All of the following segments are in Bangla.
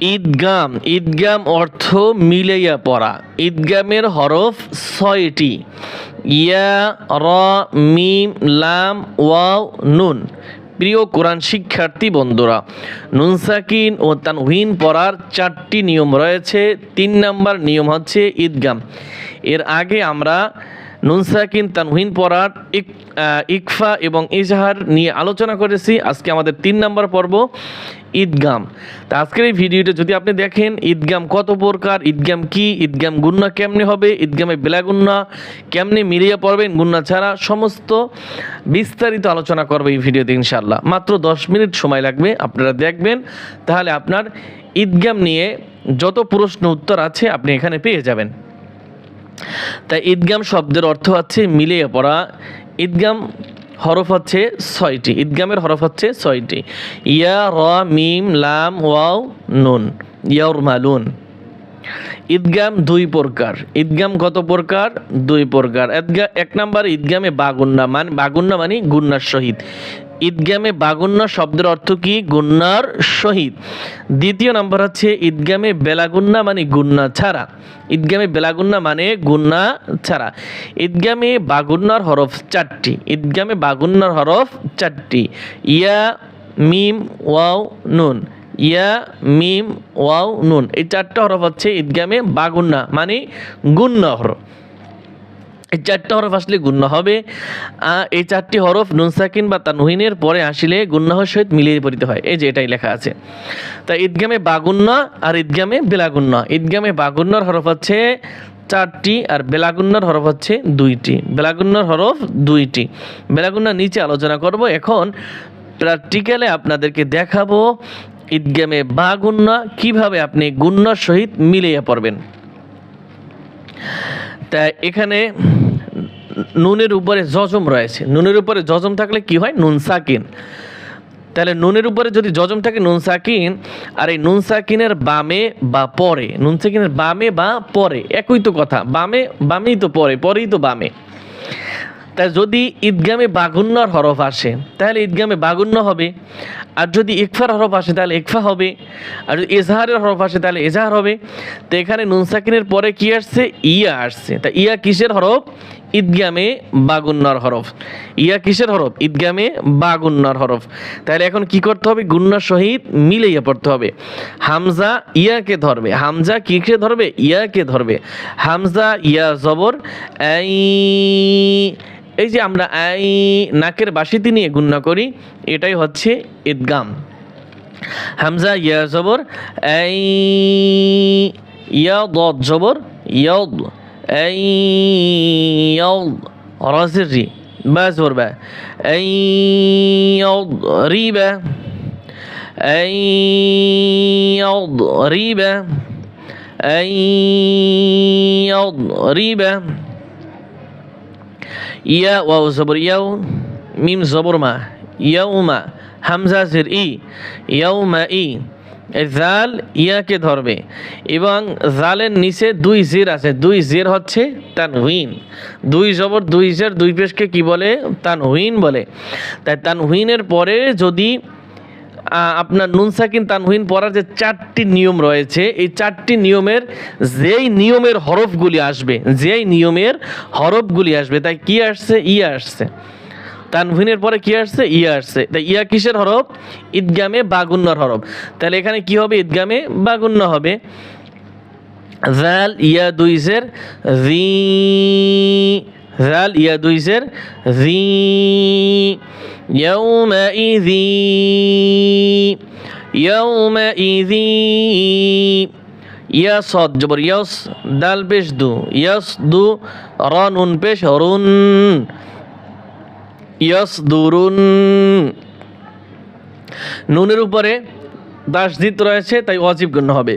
ঈদগাম ঈদগাম অর্থ মিলাইয়া পড়া। ঈদগামের হরফ ছয়টি। ইয়া, র, মিম, লাম, ওয়াও, নুন। প্রিয় কোরআন শিক্ষার্থী বন্ধুরা, নুন সাকিন ও তানহিন পড়ার চারটি নিয়ম রয়েছে। তিন নাম্বার নিয়ম হচ্ছে ঈদগাম। এর আগে আমরা নুন সাকিন তানহিন ইক ইকফা এবং ইজহার নিয়ে আলোচনা করেছি। আজকে আমাদের তিন নম্বর পর্ব ঈদগাম তা আজকের এই ভিডিওটা যদি আপনি দেখেন ঈদগাম কত প্রকার ঈদগাম কি ঈদগাম গুন্না কেমনে হবে ঈদগামে বেলা গুন্না কেমনে মিলিয়ে পড়বেন, গুন্না ছাড়া সমস্ত বিস্তারিত আলোচনা করবে এই ভিডিওতে ইনশাল্লাহ মাত্র দশ মিনিট সময় লাগবে, আপনারা দেখবেন। তাহলে আপনার ঈদগাম নিয়ে যত প্রশ্ন উত্তর আছে, আপনি এখানে পেয়ে যাবেন। তাই ঈদগাম শব্দের অর্থ হচ্ছে মিলিয়ে পড়া। ঈদগাম হরফ হচ্ছে ছয়টি। ঈদগামের হরফ হচ্ছে ছয়টি। ইয়া, র, মিম, লাম, ওয়াও, নুন। ইয়াউর মালুন ঈদগাম দুই প্রকার। ঈদগাম কত প্রকার? দুই প্রকার। এক নাম্বার ঈদগামে বাগুন্না মানে বাগুন্না মানে গুন্নার সহিত। ঈদগামে বাগুন্না শব্দের অর্থ কি? গুন্নার সহিত দ্বিতীয় নম্বর হচ্ছে, ঈদগামে বেলাগুন্না মানে গুন্না ছাড়া। ঈদগামে বেলাগুন্না মানে গুন্না ছাড়া। ঈদগামে বাগুন্নার হরফ চারটি। ঈদগামে বাগুন্নার হরফ চারটি। ইয়া, মিম, ওয়াও, নুন। ইয়া, মিম, ওয়াও, নুন। এই চারটা হরফ হচ্ছে ঈদগামে বাগুন্না মানে গুণ্য হরফ। এই চারটা হরফ আসলে গুণ্য হবে। এই চারটি হরফ নুন সাকিন বা তানহিনের পরে আসলে গুণ্যাহর সহিত মিলিয়ে পড়িতে হয়। এই যে এটাই লেখা আছে। তা ঈদগামে বাগুন্না আর ঈদগামে বেলাগুন্না ঈদগামে বাগুন্নার হরফ হচ্ছে চারটি আর বেলাগুন্নার হরফ হচ্ছে দুইটি। বেলাগুন্নার হরফ দুইটি। বেলাগুন্না নিচে আলোচনা করব। এখন প্র্যাকটিক্যালে আপনাদেরকে দেখাবো ঈদগামে বা গুন্না কীভাবে আপনি গুন্নার সহিত মিলিয়ে পড়বেন। তা এখানে নুনের উপরে জজম রয়েছে। নুনের উপরে জজম থাকলে কি হয়? নুন সাকিন। তাহলে নুনের উপরে যদি জজম থাকে নুন সাকিন, আর এই নুন সাকিনের বামে বা পরে, নুন সাকিনের বামে বা পরে, একই তো কথা। বামে, বামেই তো পরে, পরেই তো বামে। তাই যদি ঈদগামে বাগুন্নার হরফ আসে, তাহলে ঈদগামে বাগুন্ন হবে। আর যদি ইকফার হরফ আসে, তাহলে ইকফা হবে। আর যদি এজাহারের হরফ আসে, তাহলে এজাহার হবে। তো এখানে নুন সাকিনের পরে কি আসছে? ইয়া আসছে। তা ইয়া কিসের হরফ? ঈদগামে বাগুন্নার হরফ। ইয়া কিসের হরফ? ঈদগামে বাগুন্নার হরফ। তাহলে এখন কি করতে হবে? গুন্নার সহিত মিলাইয়া পড়তে হবে। হামজা ইয়াকে ধরবে। হামজা কিকে ধরবে? ইয়াকে ধরবে। হামজা ইয়া জবর এই এই যে আমরা আই, নাকের বাসিতে নিয়ে গুন্না করি, এটাই হচ্ছে ঈদগাম। হামজা ইয়া জবর এই ইয়া দদ জবর, ইয়াদ। এই ইয়াদ রাজের রি বা জবর বা এই ইয়াদ রিবা এই ইয়াদ রিবা এই ইয়াদ রিবা ইয়া ওয়াও জবর ইয়াও মিম জবর মা ইয়াউমা হামজা জের ই ইয়াউমা ই জাল ইয়াকে ধরবে এবং জালের নিচে দুই জের আছে। দুই জের হচ্ছে তানহুইন দুই জবর, দুই জের, দুই পেশকে কি বলে? তানহুইন বলে। তাই তানহুইনের পরে যদি আপনার নুন সাকিন তানহুইন পড়ার যে চারটি নিয়ম রয়েছে, এই চারটি নিয়মের যেই নিয়মের হরফগুলি আসবে, যেই নিয়মের হরফগুলি আসবে, তাই কি আসছে? ই আসছে। তানভিনের পরে কি আসছে ইয়া আসছে তাই ইয়া কিসের হরফ ঈদগামে বাগুন্নার হরফ তাহলে এখানে কি হবে ঈদগামে বাগুন্না হবে জাল ইয়া দুইজের জি জাল ইয়া দুইজের জি يومئذ يومئذ ইয়া সদ জবর ইয়াস দাল পেশ দু ইয়াস দু র নুন পেশ রুন ইয়াস দুরুন নুনের উপরে দাসদিত রয়েছে তাই অজীব গণ্য হবে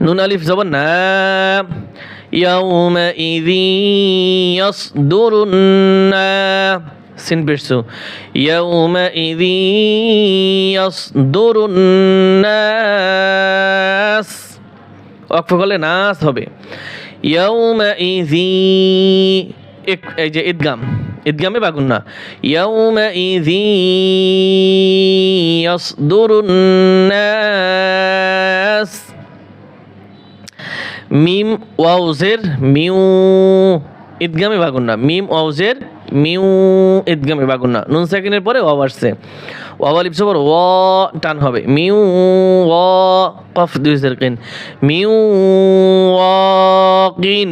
নুন আলিফ জবর না يومئذ يصدر النا সিন পেশছু يومئذ يصدر الناس অক্ষ করলে নাস হবে يومئذ এক- এই যে ইদগামে বাগুন না। মিম ওয়াউজের মিউ ইদগামে বাগুন না। মিম ওয়াউজের মিউ ইদগামে বাগুন না। নুন সেকেন্ডের পরে ওয়াও আসছে। ওয়াওয়াল ইপসবর ও টান হবে। মিউ ও কফ দুই সেকেন্ড। মিউ ওয়াকিন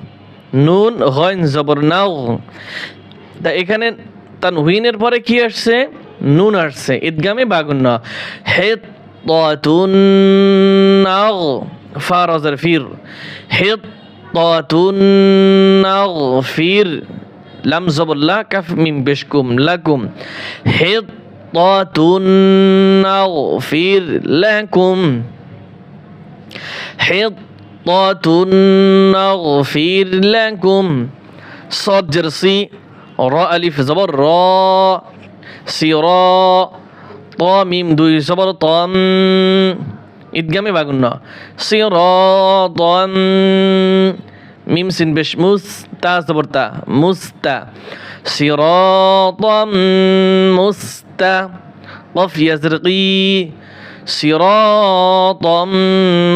নুন, হইন, জবর, নাও। তা এখানে তানহুইনের পরে কি আসছে? নুন আসছে। ঈদগামে বাগুন্ন। হে ততুন নাও ফা ফির। হে ততুন নাও, ফির। লাম জবল্লা কাফ, মিম বেশকুম লাকুম হে ততুন নাও, ফির লাকুম হে رحمة نغفر لكم صاد جرسي راء ألف زبر را سراء طا ميم دوي زبر طم إدغامي باغنا صراطا ميم سين بش موس تا زبر تا مستا صراطا مستا قف يزرقي صراطا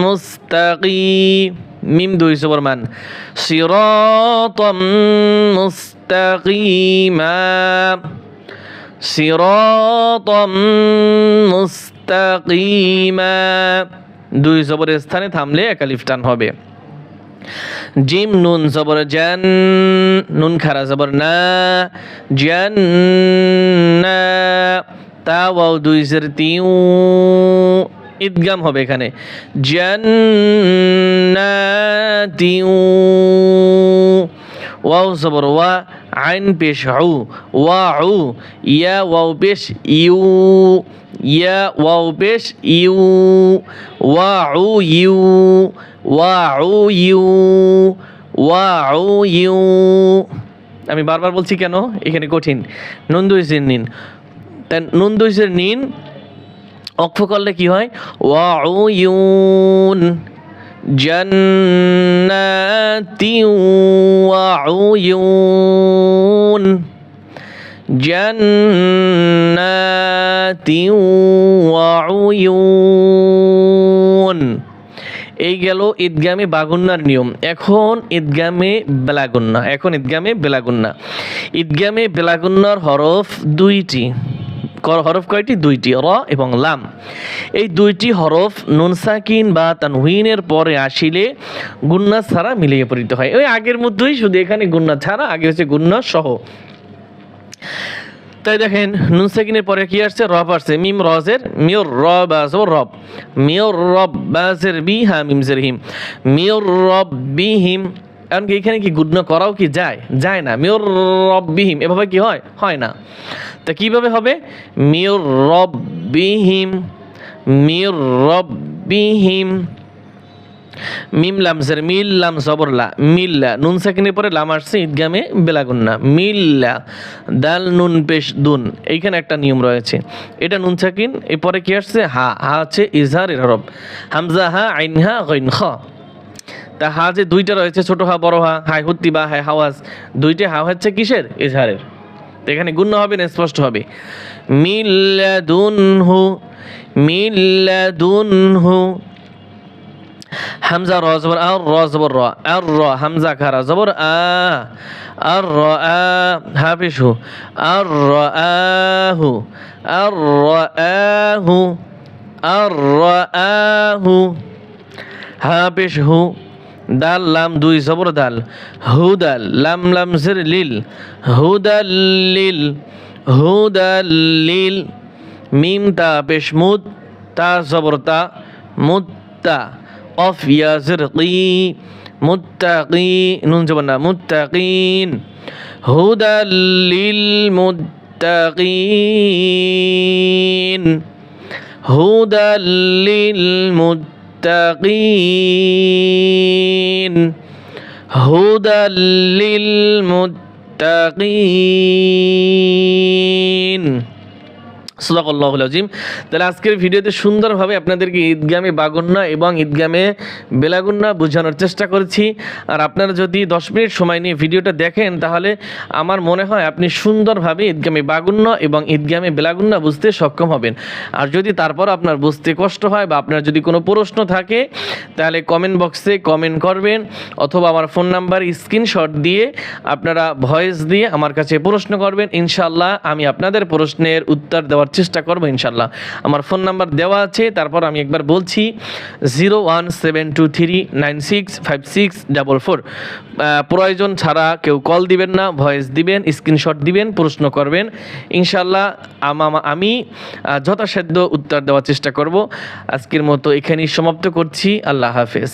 مستقيم মিম দুই সবর মান صراطا مستقيما صراطا মুস্তাকিমা দুই জবরের স্থানে থামলে একালিফ টান হবে জিম নুন জবর জান নুন খারা জবর না জান না তা ওয়াও দুই জের তিউ ঈদগাম হবে এখানে। জান্নাতিউ ওয়াও জবর, ওয়া আইন পেশ আউ ওয়া আউ ইয়া ওয়াও পেশ ইউ, ইয়া ওয়াও পেশ ইউ, ওয়া আউ ইউ, ওয়া আউ ইউ, ওয়া আউ ইউ। আমি বারবার বলছি কেন? এখানে কঠিন। নন্দু দুইসের নিন। তাই নুন দুইসের নিন। অক্ষ করলে কি হয়? ওয়া ইউন জন্নাতি ওয়া উয়ুন জান্নাতি ওয়া উয়ুন এই গেল ঈদগামে বাগুন্নার নিয়ম। এখন ঈদগামে বেলাগুন্না। এখন ঈদগামে বেলাগুন্না। ঈদগামে বেলাগুন্নার হরফ দুইটি। হরফ কয়টি? দুইটি, র এবং লাম। এই দুইটি হরফ নুন সাকিন বা তানহুইনের পরে আসিলে গুন্না ছাড়া মিলিয়ে পরিত হয়। ওই আগের মধ্যেই শুধু এখানে গুন্না ছাড়া, আগে হচ্ছে গুন্না সহ। তাই দেখেন, নুন সাকিনের পরে কি আসছে? রব আসছে। মিম রজের মিওর রব আসো রব। মিওর রব বাসের বি হা মিমসের হিম। মিওর রব বি হিম এমনকি এখানে কি গুণ্য করাও কি যায়? যায় না। মিওর রব বিহিম এভাবে কি হয়? হয় না। তা কীভাবে হবে? মিওর রব বিহিম মিওর রব বিহিম মিম লামসের মিল লাম সবরলা মিল্লা নুন সাকিনের পরে লাম আসছে ঈদগামে বেলাগুন্না। মিল্লা দাল নুন পেশ দুন। এইখানে একটা নিয়ম রয়েছে। এটা নুন সাকিন এরপরে কি আসছে? হা। হা হচ্ছে ইজহারের হরফ। হামজা হা, আইন হা, গইন খ। তা হা যে দুইটা রয়েছে, ছোট হা, বড় হা, হাই হুত্তি বা হাই হাওয়াজ, দুইটা হা হচ্ছে কিসের? ইজহারের তো এখানে গুণ্য হবে না, স্পষ্ট হবে। মিল্লাদুনহু মিল্লাদুনহু, হামজা র, জবর আর র, জবর র, আর র, হামজা খারা জবর আ, আর র, আ হাফিস হু, আর র আহু আর র আহু আর র আহু হাফিস হু দাল, লাম, দুই জবর দাল। হুদাল, লাম লাম, জির, লিল। হুদাল লিল। হুদাল, লিল। মিম, তা, পেশ, মুদ। তা, জবর, তা। মুত্তা অফ, ইয়া জিরকি মুত্তাকি নুন, জবর, না। মুত্তাকিন হুদাল, লিল মুত্তাকিন হুদাল, লিল للمتقين هدى للمتقين সদাকল্লাহুল আজিম। তাহলে আজকের ভিডিওতে সুন্দরভাবে আপনাদেরকে ঈদগামে বাগুন্না এবং ঈদগামে বেলাগুন্না বোঝানোর চেষ্টা করেছি। আর আপনারা যদি দশ মিনিট সময় নিয়ে ভিডিওটা দেখেন, তাহলে আমার মনে হয় আপনি সুন্দরভাবে ঈদগামে বাগুন্না এবং ঈদগামে বেলাগুন্না বুঝতে সক্ষম হবেন। আর যদি তারপর আপনার বুঝতে কষ্ট হয় বা আপনার যদি কোনো প্রশ্ন থাকে, তাহলে কমেন্ট বক্সে কমেন্ট করবেন, অথবা আমার ফোন নাম্বার স্ক্রিনশট দিয়ে আপনারা ভয়েস দিয়ে আমার কাছে প্রশ্ন করবেন। ইনশাল্লাহ আমি আপনাদের প্রশ্নের উত্তর দেওয়ার চেষ্টা করব ইনশাল্লাহ। আমার ফোন নাম্বার দেওয়া আছে, তারপর আমি একবার বলছি, zero one seven two three nine six five six double four. প্রয়োজন ছাড়া কেউ কল দিবেন না, ভয়েস দিবেন, স্ক্রিনশট দিবেন, প্রশ্ন করবেন। ইনশাল্লাহ আমি যথাসাধ্য উত্তর দেওয়ার চেষ্টা করব। আজকের মতো এখানেই সমাপ্ত করছি। আল্লাহ হাফেজ।